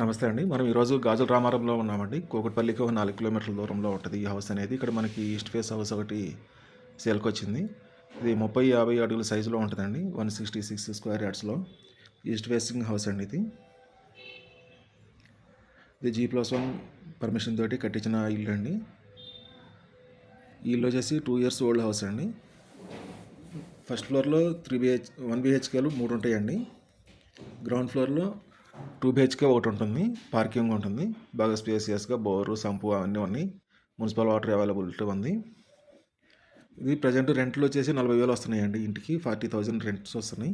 నమస్తే అండి. మనం ఈరోజు గాజుల రామారంలో ఉన్నామండి. కోకట్పల్లికి ఒక నాలుగు కిలోమీటర్ల దూరంలో ఉంటుంది ఈ హౌస్ అనేది. ఇక్కడ మనకి ఈస్ట్ ఫేస్ హౌస్ ఒకటి సేల్కి వచ్చింది ఇది ముప్పై యాభై అడుగుల సైజులో ఉంటుందండి. వన్ సిక్స్టీ సిక్స్ స్క్వేర్ యార్డ్స్లో ఈస్ట్ ఫేసింగ్ హౌస్ అండి ఇది. ఇది జీ ప్లస్ వన్ పర్మిషన్ తోటి కట్టించిన ఇల్లు అండి. ఇల్లు వచ్చేసి టూ ఇయర్స్ ఓల్డ్ హౌస్ అండి. ఫస్ట్ ఫ్లోర్లో త్రీ బిహెచ్ వన్ బిహెచ్కేలు మూడు ఉంటాయండి. గ్రౌండ్ ఫ్లోర్లో టూ బిహెచ్కే ఒకటి ఉంటుంది పార్కింగ్ ఉంటుంది బాగా స్పేసియస్గా బోరు సంపు అవన్నీ ఉన్నాయి మున్సిపల్ వాటర్ అవైలబిలిటీ ఉంది. ఇది ప్రజెంట్ రెంట్లు వచ్చేసి నలభై వేలు వస్తున్నాయండి ఇంటికి ఫార్టీ థౌజండ్ రెంట్స్ వస్తున్నాయి.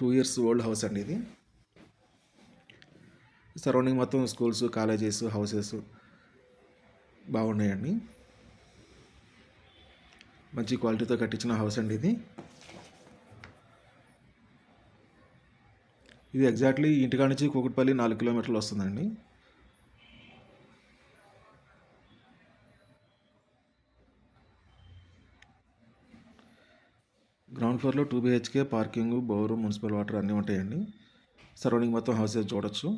టూ ఇయర్స్ ఓల్డ్ హౌస్ అండి ఇది. సరౌండింగ్ మొత్తం స్కూల్స్ కాలేజెస్ హౌసెస్ బాగున్నాయండి. మంచి క్వాలిటీతో కట్టించిన హౌస్ అండి ఇది. ఇది ఎగ్జాక్ట్లీ ఇంటికాడ నుంచి కూకట్పల్లి నాలుగు కిలోమీటర్లు వస్తుందండి. గ్రౌండ్ ఫ్లోర్లో two BHK parking bore municipal water అన్నీ ఉంటాయండి. సరౌండింగ్ మొత్తం హౌసెస్ చూడొచ్చు.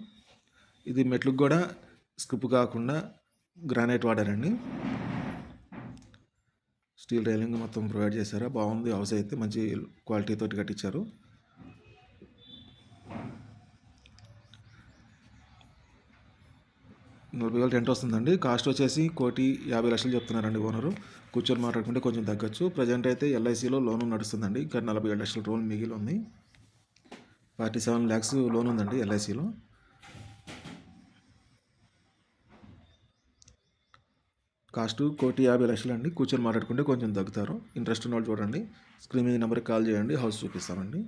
ఇది మెట్లకు కూడా స్కిప్ కాకుండా గ్రానైట్ వాడారండి స్టీల్ రైలింగ్ మొత్తం ప్రొవైడ్ చేశారు. బాగుంది. హౌస్ అయితే మంచి క్వాలిటీ తోటి కట్టించారు. నలభై వేలు రెంట్ వస్తుందండి. కాస్ట్ వచ్చేసి కోటి యాభై లక్షలు చెప్తున్నారండి ఓనరు. కూర్చొని మాట్లాడుకుంటే కొంచెం తగ్గచ్చు. ప్రజెంట్ అయితే ఎల్ఐసిలో లోన్ నడుస్తుందండి. ఇక్కడ నలభై ఏడు లక్షల లోన్ మిగిలి ఉంది. ఫార్టీ సెవెన్ ల్యాక్స్ లోన్ ఉందండి ఎల్ఐసిలో. కాస్ట్ కోటి యాభై లక్షలు అండి కూర్చొని మాట్లాడుకుంటే కొంచెం తగ్గుతారు. ఇంట్రెస్ట్ ఉన్న వాళ్ళు చూడండి. స్క్రీన్ మీద నెంబర్కి కాల్ చేయండి. హౌస్ చూపిస్తామండి.